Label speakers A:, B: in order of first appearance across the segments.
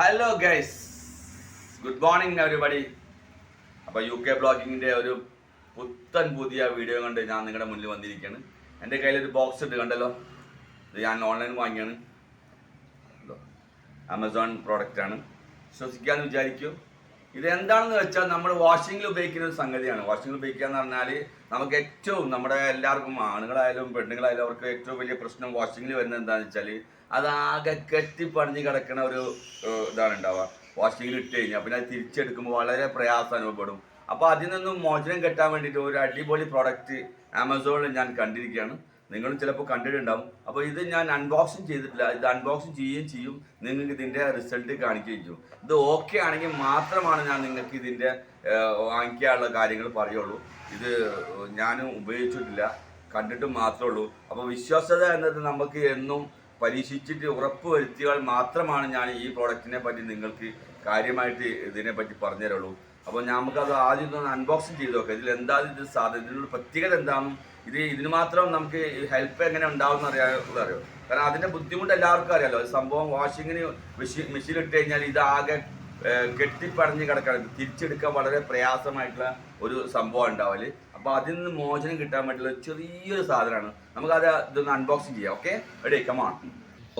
A: Hello guys good morning everybody അപ്പോൾ U K ബ്ലോഗിങ്ങിന്റെ ഒരു പുത്തൻ പുതിയ വീഡിയോ കൊണ്ട് ഞാൻ നിങ്ങളുടെ മുന്നിൽ വന്നിരിക്കുകയാണ്. എന്റെ കയ്യിൽ ഒരു ബോക്സ് ഉണ്ട് കണ്ടല്ലോ. ഇത് ഞാൻ ഓൺലൈൻ വാങ്ങിയാണ്. ആമസോൺ പ്രോഡക്റ്റ് ആണ്. വിശ്വസിക്കാന്ന് വിചാരിക്കും. ഇത് എന്താണെന്ന് വെച്ചാൽ നമ്മൾ വാഷിങ്ങിൽ ഉപയോഗിക്കുന്ന ഒരു സംഗതിയാണ്. വാഷിങ്ങിൽ ഉപയോഗിക്കുക എന്ന് പറഞ്ഞാൽ നമുക്ക് ഏറ്റവും നമ്മുടെ എല്ലാവർക്കും ആണുങ്ങളായാലും പെണ്ണുങ്ങളായാലും അവർക്ക് ഏറ്റവും വലിയ പ്രശ്നം വാഷിങ്ങിൽ വരുന്നത് എന്താണെന്ന് വെച്ചാൽ അത് കെട്ടി കെട്ടിപ്പണിഞ്ഞ് കിടക്കുന്ന ഒരു ഇതാണ് ഉണ്ടാവുക. വാഷിങ്ങിൽ ഇട്ട് കഴിഞ്ഞാൽ പിന്നെ അത് തിരിച്ചെടുക്കുമ്പോൾ വളരെ പ്രയാസം അനുഭവപ്പെടും. അപ്പോൾ അതിൽ നിന്നും മോചനം കെട്ടാൻ വേണ്ടിയിട്ട് ഒരു അടിപൊളി പ്രോഡക്റ്റ് ആമസോണിൽ ഞാൻ കണ്ടിരിക്കുകയാണ്. നിങ്ങളും ചിലപ്പോൾ കണ്ടിട്ടുണ്ടാവും. അപ്പോൾ ഇത് ഞാൻ അൺബോക്സിങ് ചെയ്തിട്ടില്ല. ഇത് അൺബോക്സിങ് ചെയ്യുകയും ചെയ്യും. നിങ്ങൾക്ക് ഇതിന്റെ റിസൾട്ട് കാണിക്കുകയും ചെയ്യും. ഇത് ഓക്കെ ആണെങ്കിൽ മാത്രമാണ് ഞാൻ നിങ്ങൾക്ക് ഇതിന്റെ വാങ്ങിക്കാനുള്ള കാര്യങ്ങൾ പറയുള്ളൂ. ഇത് ഞാനും ഉപയോഗിച്ചിട്ടില്ല. കണ്ടിട്ട് മാത്രമേ ഉള്ളൂ. അപ്പോൾ വിശ്വാസ്യത എന്നത് നമുക്ക് എന്നും പരീക്ഷിച്ചിട്ട് ഉറപ്പ് വരുത്തിയാൽ മാത്രമാണ് ഞാൻ ഈ പ്രോഡക്റ്റിനെ പറ്റി നിങ്ങൾക്ക് കാര്യമായിട്ട് ഇതിനെ പറ്റി പറഞ്ഞു തരുള്ളൂ അപ്പോൾ നമുക്കത് ആദ്യം ഒന്ന് അൺബോക്സിങ് ചെയ്ത് നോക്കാം. ഇതിൽ എന്താ ഇത് സാധ്യത ഇതിനുള്ള പ്രത്യേകത എന്താണെന്നും ഇത് ഇതിന് മാത്രം നമുക്ക് ഹെൽപ്പ് എങ്ങനെ ഉണ്ടാവും അറിയാൻ അറിയോ കാരണം അതിന്റെ ബുദ്ധിമുട്ട് എല്ലാവർക്കും അറിയാലോ. സംഭവം വാഷിങ്ങിന് മെഷീൻ മെഷീൻ ഇട്ട് കഴിഞ്ഞാൽ ഇത് ആകെ കെട്ടിപ്പടഞ്ഞ് കിടക്കണം. തിരിച്ചെടുക്കാൻ വളരെ പ്രയാസമായിട്ടുള്ള ഒരു സംഭവം ഉണ്ടാവൽ. അപ്പോൾ അതിൽ നിന്ന് മോചനം കിട്ടാൻ വേണ്ടിയുള്ള ചെറിയൊരു സാധനമാണ്. നമുക്ക് നമുക്കത് ഇതൊന്ന് അൺബോക്സിങ് ചെയ്യാം okay ready come on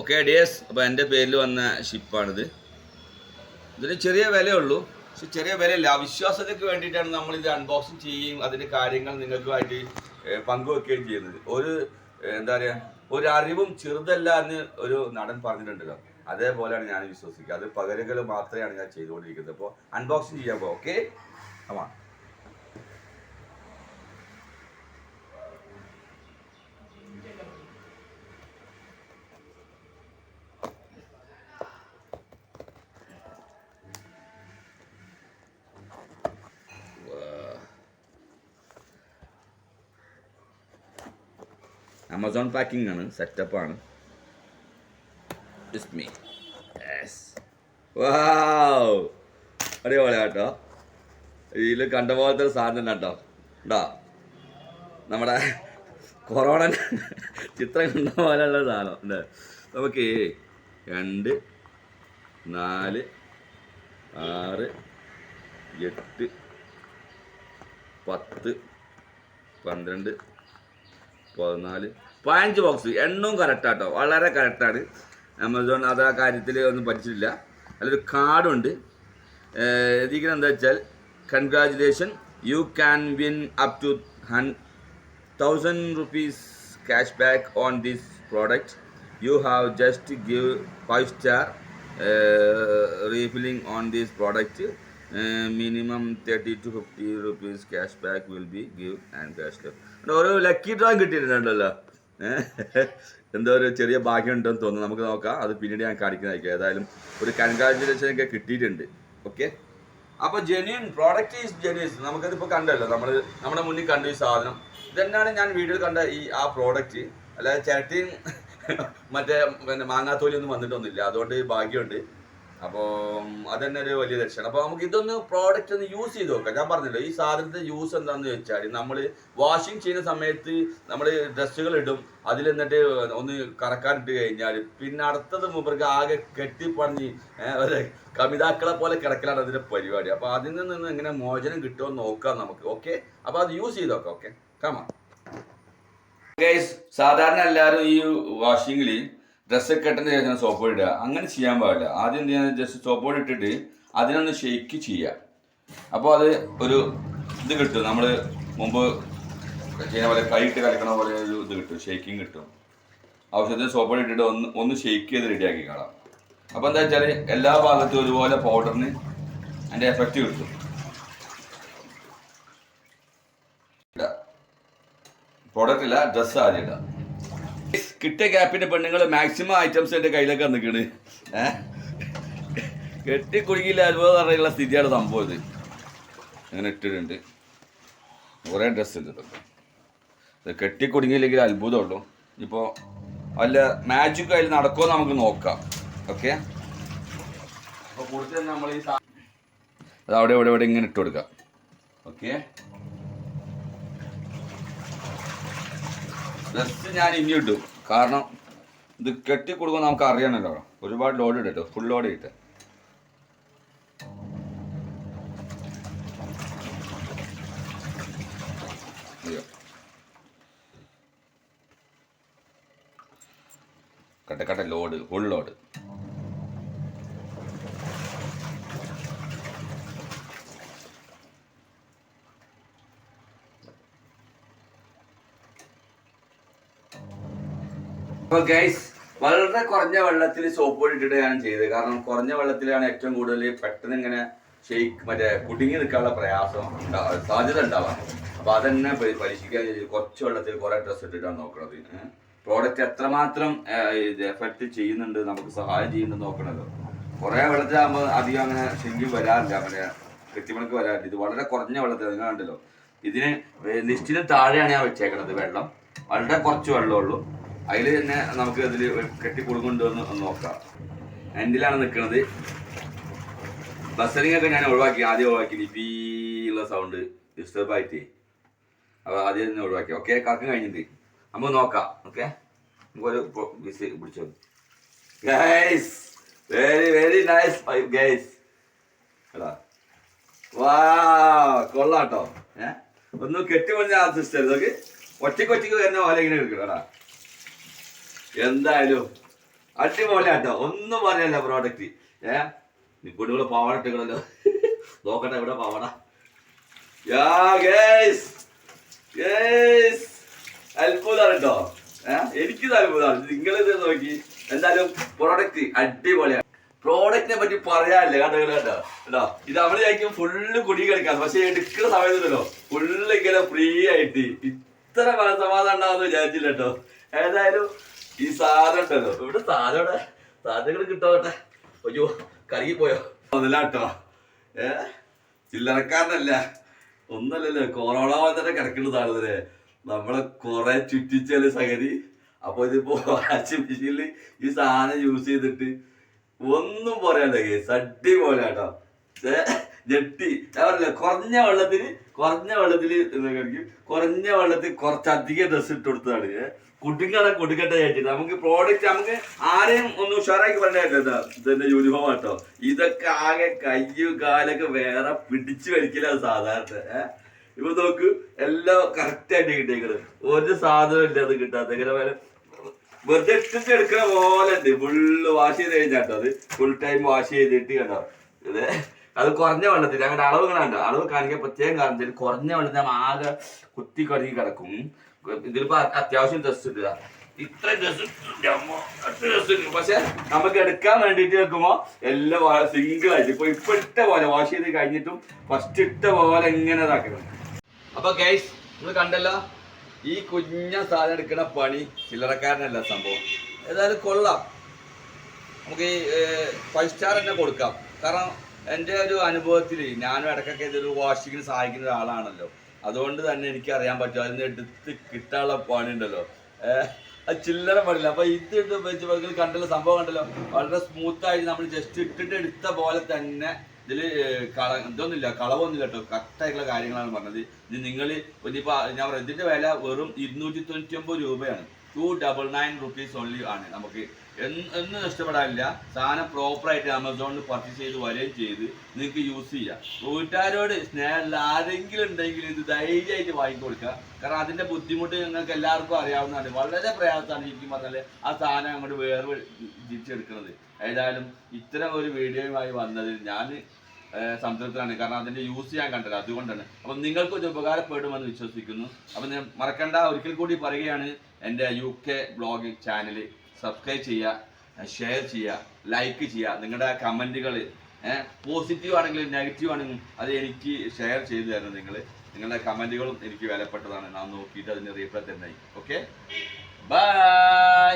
A: okay dears അപ്പോൾ എന്റെ പേരിൽ വന്ന ഷിപ്പാണിത് ഇതിന് ചെറിയ വിലയുള്ളൂ. പക്ഷെ ചെറിയ വിലയില്ല വിശ്വാസതയ്ക്ക് വേണ്ടിയിട്ടാണ് നമ്മൾ ഇത് അൺബോക്സിങ് ചെയ്യുകയും അതിന്റെ കാര്യങ്ങൾ നിങ്ങൾക്കുമായിട്ട് പങ്കുവെക്കുകയും ചെയ്യുന്നത്. ഒരു എന്താ പറയുക ഒരു അറിവും ചെറുതല്ല എന്ന് ഒരു നടൻ പറഞ്ഞിട്ടുണ്ടല്ലോ. അതേപോലെയാണ് ഞാൻ വിശ്വസിക്കുക. അത് പകരകൾ മാത്രമാണ് ഞാൻ ചെയ്തുകൊണ്ടിരിക്കുന്നത്. അപ്പോൾ അൺബോക്സിങ് ചെയ്യാൻ പോകും ഓക്കെ അമ്മാ ആമസോൺ പാക്കിംഗ് ആണ് സെറ്റപ്പ് ആണ്. Wow. അടിപൊളി കേട്ടോ ഇതിൽ കണ്ട പോലത്തെ ഒരു സാധനം കേട്ടോ ഉണ്ടോ നമ്മുടെ കൊറോണ ചിത്രം കണ്ട പോലെയുള്ള സാധനം. നമുക്ക് രണ്ട് നാല് ആറ് എട്ട് പത്ത് പന്ത്രണ്ട് പതിനാല്. പതിനഞ്ച് ബോക്സ് എണ്ണവും കറക്റ്റാട്ടോ വളരെ കറക്റ്റാണ് ആമസോൺ അത് ആ കാര്യത്തിൽ ഒന്നും പഠിച്ചിട്ടില്ല. അതിലൊരു കാർഡുണ്ട് എന്താ വെച്ചാൽ congratulation you can win up to one thousand rupees cash back on this product you have just give five star refilling on this product minimum thirty to fifty rupees cash back will be give and cash ഓരോ lucky ഡ്രോയും കിട്ടിയിട്ടുണ്ടല്ലോ? എന്തോ ഒരു ചെറിയ ഭാഗ്യം ഉണ്ടെന്ന് തോന്നുന്നു. നമുക്ക് നോക്കാം. അത് പിന്നീട് ഞാൻ കാണിക്കുന്നതായിരിക്കും. ഏതായാലും ഒരു കൺഗ്രാജുലേഷൻ ഒക്കെ കിട്ടിയിട്ടുണ്ട്. ഓക്കെ അപ്പൊ ജെന്യൂൻ പ്രോഡക്റ്റ് ഈസ് ജെന്യൂസ് നമുക്കതിപ്പോ കണ്ടല്ലോ. നമ്മൾ നമ്മുടെ മുന്നിൽ കണ്ടു ഈ സാധനം. ഇതന്നെയാണ് ഞാൻ വീഡിയോയിൽ കണ്ട ഈ ആ പ്രോഡക്റ്റ് അല്ലാതെ ചിരട്ടിയും മറ്റേ പിന്നെ മാങ്ങാത്തോലി ഒന്നും വന്നിട്ടൊന്നുമില്ല. അതുകൊണ്ട് ഭാഗ്യമുണ്ട്. അപ്പോൾ തന്നെ ഒരു വലിയ ലക്ഷണം അപ്പോൾ നമുക്ക് ഇതൊന്ന് പ്രോഡക്റ്റ് ഒന്ന് യൂസ് ചെയ്ത് നോക്കാം. ഞാൻ പറഞ്ഞല്ലോ ഈ സാധനത്തിന്റെ യൂസ് എന്താണെന്ന് വെച്ചാൽ നമ്മൾ വാഷിംഗ് ചെയ്യുന്ന സമയത്ത് നമ്മൾ ഡ്രസ്സുകൾ ഇടും. അതിൽ എന്നിട്ട് ഒന്ന് കറക്കാൻ ഇട്ട് കഴിഞ്ഞാൽ പിന്നെ അടുത്തത് മുമ്പർക്ക് ആകെ കെട്ടിപ്പണിഞ്ഞ് കമിതാക്കളെ പോലെ കിടക്കലാണ് അതിന്റെ പരിപാടി. അപ്പോൾ അതിൽ നിന്ന് എങ്ങനെ മോചനം കിട്ടുമോ നോക്കാം നമുക്ക്. ഓക്കെ അപ്പോൾ അത് യൂസ് ചെയ്ത് നോക്കാം. ഓക്കെ കാമാ സാധാരണ എല്ലാവരും ഈ വാഷിങ്ങിൽ ഡ്രസ്സ് ഇട്ടതിന് ശേഷം സോപ്പ് ഇടുക. അങ്ങനെ ചെയ്യാൻ പാടില്ല. ആദ്യം എന്ത് ചെയ്യാൻ ജസ്റ്റ് സോപ്പ് ഇട്ടിട്ട് അതിനൊന്ന് ഷെയ്ക്ക് ചെയ്യുക. അപ്പോൾ അത് ഒരു ഇത് കിട്ടും. നമ്മൾ മുമ്പ് ചെയ്യുന്ന പോലെ കൈയിട്ട് കലക്കണ പോലെ ഒരു ഇത് കിട്ടും. ഷെയ്ക്കിങ് കിട്ടും. ഔഷധത്തിന് സോപ്പ് ഇട്ടിട്ട് ഒന്ന് ഒന്ന് ഷെയ്ക്ക് ചെയ്ത് റെഡിയാക്കി കാണാം. അപ്പോൾ എന്താ വെച്ചാൽ എല്ലാ ഭാഗത്തും ഒരുപോലെ പൗഡറിന് അതിന്റെ എഫക്റ്റ് കിട്ടും. പ്രോഡക്റ്റ് ഇല്ല ഡ്രസ്സ് ആദ്യം ഇടാം. കിട്ടിയ ഗ്യാപ്പിന്റെ പെണ്ണുങ്ങൾ മാക്സിമം ഐറ്റംസ് എന്റെ കയ്യിലൊക്കെ നിൽക്കണ് ഏഹ് കെട്ടി കുടുങ്ങിയില്ല അത്ഭുതം പറഞ്ഞുള്ള സ്ഥിതിയാണ് സംഭവം ഇത്. അങ്ങനെ ഇട്ടിട്ടുണ്ട്. കുറേ ഡ്രസ്സ് ഉണ്ട് ഇതൊക്കെ. ഇത് കെട്ടി കുടുങ്ങിയില്ലെങ്കിൽ അത്ഭുതമുള്ളൂ. ഇപ്പോൾ അല്ല മാജിക് അതിൽ നടക്കുമോ നമുക്ക് നോക്കാം. ഓക്കെ അപ്പോൾ കൂടുതൽ നമ്മൾ ഈ അത് അവിടെ ഇവിടെ ഇവിടെ ഇങ്ങനെ ഇട്ട് കൊടുക്കാം. ഓക്കെ ഡ്രസ്സ് ഞാൻ ഇനി ഇടും. കാരണം ഇത് കെട്ടി കൊടുക്കുമ്പോൾ നമുക്ക് അറിയണല്ലോ ഒരുപാട് ലോഡ് ഇട്ടോ ഫുൾ ലോഡ് ഇട്ട്. അയ്യോ. കട്ടെ കട്ടെ ലോഡ് ഫുൾ ലോഡ് അപ്പൊ ഗൈസ് വളരെ കുറഞ്ഞ വെള്ളത്തിൽ സോപ്പ് പൊടി ഇട്ടിട്ട് ഞാൻ ചെയ്തത്. കാരണം കുറഞ്ഞ വെള്ളത്തിലാണ് ഏറ്റവും കൂടുതൽ പെട്ടെന്ന് ഇങ്ങനെ ഷെയ്ക്ക് മറ്റേ കുടുങ്ങി നിൽക്കാനുള്ള പ്രയാസം സാധ്യത ഉണ്ടാവാം അപ്പൊ അതന്നെ പരി- പരീക്ഷിക്കാൻ കുറച്ച് വെള്ളത്തിൽ കുറെ ഡ്രസ്സ് ഇട്ടിട്ടാണ് നോക്കണത്. പ്രോഡക്റ്റ് എത്രമാത്രം ഇത് എഫക്ട് ചെയ്യുന്നുണ്ട് നമുക്ക് സഹായം ചെയ്യുന്നുണ്ട് നോക്കണത്. കുറെ വെള്ളത്തിലാകുമ്പോൾ അധികം അങ്ങനെ ശരിക്കും വരാറില്ല അങ്ങനെ കൃത്യമണിക്ക് വരാറില്ല. ഇത് വളരെ കുറഞ്ഞ വെള്ളത്തിൽ നിങ്ങൾ കണ്ടല്ലോ. ഇതിന് ലിസ്റ്റിന് താഴെയാണ് ഞാൻ വെച്ചേക്കണത് വെള്ളം. വളരെ കുറച്ച് വെള്ളമേ ഉള്ളൂ. അതിൽ തന്നെ നമുക്ക് അതിൽ കെട്ടി കൊടുക്കുന്നുണ്ടോ എന്ന് നോക്കാം. എൻഡിലാണ് നിൽക്കുന്നത് ബസറിംഗ് ഒക്കെ ഞാൻ ഒഴിവാക്കി. ആദ്യം ഒഴിവാക്കി. ബീ ഉള്ള സൗണ്ട് ഡിസ്റ്റർബ് ആയിട്ട്. അപ്പോൾ ആദ്യം തന്നെ ഒഴിവാക്കി. ഓക്കെ കറക്കം കഴിഞ്ഞിട്ട്. നമുക്ക് നോക്കാം. ഓക്കെ നമുക്കൊരു ബിസി പിടിച്ചോ. Guys very very nice guys എടാ. വാ കൊള്ളാട്ടോ ഒന്ന് കെട്ടിപ്പൊളിഞ്ഞ ആ സിസ്റ്റർ ഇതൊക്കെ ഒറ്റയ്ക്ക് ഒറ്റയ്ക്ക് വരുന്ന പോലെ ഇങ്ങനെ എടുക്കണം എടാ. എന്തായാലും അടിപൊളിയാട്ടോ. ഒന്നും പറയല്ല പ്രോഡക്റ്റ് ഏ? പാവാട ഇട്ടുകളല്ലോ നോക്കട്ടെ ഇവിടെ പാവാട. Yeah guys. ഗേസ്. അത്ഭുതമാണ് എനിക്കിത് അത്ഭുതമാണ്. നിങ്ങൾ ഇത് നോക്കി. എന്തായാലും പ്രോഡക്റ്റ് അടിപൊളിയാണ്. പ്രോഡക്റ്റിനെ പറ്റി പറയാനില്ല. കേട്ടോ കേട്ടോ കേട്ടോ ഇത് അവൾ കഴിക്കും ഫുള്ള് കുടി കളിക്കാം പക്ഷെ എടുക്കുന്ന സമയത്തുണ്ടല്ലോ. ഫുള്ള് ഇങ്ങനെ ഫ്രീ ആയിട്ട്. ഇത്ര മനസമാധാനം ഉണ്ടാവുമെന്ന് വിചാരിച്ചില്ല കേട്ടോ. ഏതായാലും ഈ സാധനം ഉണ്ടല്ലോ. ഇവിടെ സാധനം സാധനങ്ങൾ കിട്ടോട്ടെ. അയ്യോ കറങ്ങി പോയോ? മുതലാട്ടോ ഏ? ചില്ലറക്കാരനല്ല. ഒന്നല്ലല്ലോ കൊറോണ തന്നെ കിടക്കുന്നതാണ് ഇതിന് നമ്മളെ കുറെ ചുറ്റിച്ചാൽ സഹരി അപ്പൊ ഇതിപ്പോ വാഷിംഗ് മെഷീനിൽ ഈ സാധനം യൂസ് ചെയ്തിട്ട് ഒന്നും പറയാനില്ല കേസ്. പോലെ കേട്ടോ. ഞെട്ടി. ഞാൻ പറഞ്ഞില്ല കുറഞ്ഞ വെള്ളത്തിന് കുറഞ്ഞ വെള്ളത്തിൽ കുറഞ്ഞ വെള്ളത്തിൽ കുറച്ചധികം ഡ്രസ് ഇട്ട് കൊടുത്തതാണ്. കുടുങ്ങണ കൊടുക്കട്ടെ ചേച്ചി. നമുക്ക് പ്രോഡക്റ്റ് നമുക്ക് ആരെയും ഒന്ന് ഉഷാറാക്കി പറഞ്ഞില്ല ഇതെന്റെ യൂണിഫോം ആട്ടോ. ഇതൊക്കെ ആകെ കയ്യും കാലൊക്കെ വേറെ പിടിച്ചു വലിക്കില്ല സാധാരണ. ഇപ്പൊ നോക്ക് എല്ലാം കറക്റ്റ് ആയിട്ട് കിട്ടിയേക്കണ്. ഒരു സാധനം ഇല്ല അത് കിട്ടാത്ത. ഇങ്ങനെ വരെ വെറുതെ ഇട്ടിട്ട് പോലെ ഉണ്ട്. ഫുള്ള് വാഷ് ചെയ്ത് കഴിഞ്ഞാട്ടോ അത്. ഫുൾ ടൈം വാഷ് ചെയ്തിട്ട് കേട്ടോ. അത്. കുറഞ്ഞ വെള്ളത്തിൽ. അങ്ങനെ അളവ് കണ്ടോ അളവ് കാണിക്കാൻ പ്രത്യേകം കാണിച്ചാൽ കുറഞ്ഞ വെള്ളത്തിൽ ആകെ കുത്തി കടങ്ങി കിടക്കും. ഇതിലിപ്പോ അത്യാവശ്യം ഡ്രസ് ഇടുക. ഇത്ര ഡ്രസ് ഡ്രസ് പക്ഷെ നമുക്ക് എടുക്കാൻ വേണ്ടിട്ട് വെക്കുമ്പോ എല്ലാം സിംഗിൾ ആയിട്ട്. ഇപ്പൊ ഇപ്പൊ ഇട്ട പോലെ വാഷ് ചെയ്ത് കഴിഞ്ഞിട്ടും ഫസ്റ്റ് ഇട്ട പോലെ എങ്ങനെ ഇതാക്കണം. അപ്പൊ ഗൈസ് നിങ്ങൾ കണ്ടല്ലോ? ഈ കുഞ്ഞ സാധനം എടുക്കുന്ന പണി ചില്ലറക്കാരനല്ല സംഭവം. ഏതായാലും കൊള്ളാം. നമുക്ക് ഈ ഫൈവ് സ്റ്റാർ തന്നെ കൊടുക്കാം. കാരണം എന്റെ ഒരു അനുഭവത്തിൽ ഞാനും ഇടക്കൊക്കെ ഇതൊരു വാഷിങ്ങിന് സഹായിക്കുന്ന ഒരാളാണല്ലോ. അതുകൊണ്ട് തന്നെ എനിക്ക് അറിയാൻ പറ്റും അതിന് എടുത്ത് കിട്ടാനുള്ള പണി ഉണ്ടല്ലോ. ഏഹ് അത് ചില്ലറ പണില്ല അപ്പൊ ഇത് വെച്ച് കണ്ടല്ലോ സംഭവം കണ്ടല്ലോ. വളരെ സ്മൂത്ത് ആയിട്ട് നമ്മൾ ജസ്റ്റ് ഇട്ടിട്ട് എടുത്ത പോലെ തന്നെ ഇതിൽ കള ഇതൊന്നുമില്ല കളവൊന്നുമില്ല കേട്ടോ. കറക്റ്റായിട്ടുള്ള കാര്യങ്ങളാണ് പറഞ്ഞത്. ഇത് നിങ്ങൾ ഇനിയിപ്പോ ഞാൻ പറയാം ഇതിന്റെ വില വെറും ഇരുന്നൂറ്റി തൊണ്ണൂറ്റി ഒമ്പത് രൂപയാണ്. Two double nine rupees only ആണ്. നമുക്ക് എന്ന് നഷ്ടപ്പെടാനില്ല. സാധനം പ്രോപ്പറായിട്ട് ആമസോണിൽ പർച്ചേസ് ചെയ്ത് വരികയും ചെയ്ത് നിങ്ങൾക്ക് യൂസ് ചെയ്യാം. വീട്ടുകാരോട് സ്നേഹമില്ല ആരെങ്കിലും ഉണ്ടെങ്കിൽ ഇത് ധൈര്യമായിട്ട് വാങ്ങിക്കൊടുക്കുക കാരണം അതിന്റെ ബുദ്ധിമുട്ട് നിങ്ങൾക്ക് എല്ലാവർക്കും അറിയാവുന്നതാണ്. വളരെ പ്രയാസമാണ് ശരിക്കും പറഞ്ഞാൽ ആ സാധനം അങ്ങോട്ട് വേറെ തിരിച്ചെടുക്കുന്നത് ഏതായാലും ഇത്തരം ഒരു വീഡിയോയുമായി വന്നതിൽ ഞാൻ സംതൃപ്തനാണ്. കാരണം അതിന്റെ യൂസ് ചെയ്യാൻ കണ്ടത്. അതുകൊണ്ടാണ്. അപ്പം നിങ്ങൾക്ക് ഇത് ഉപകാരപ്പെടുമെന്ന് വിശ്വസിക്കുന്നു. അപ്പം ഞാൻ മറക്കണ്ട. ഒരിക്കൽ കൂടി പറയുകയാണ് എന്റെ U K blog channel subscribe ചെയ്യുക ഷെയർ ചെയ്യുക ലൈക്ക് ചെയ്യുക. നിങ്ങളുടെ കമന്റുകൾ പോസിറ്റീവ് ആണെങ്കിലും നെഗറ്റീവ് ആണെങ്കിലും അത് എനിക്ക് ഷെയർ ചെയ്തു തരണം നിങ്ങൾ. നിങ്ങളുടെ കമന്റുകളും എനിക്ക് വിലപ്പെട്ടതാണ്. നാം നോക്കിയിട്ട് അതിന് റീപ്ലൈ തന്നെ ഓക്കെ ബൈ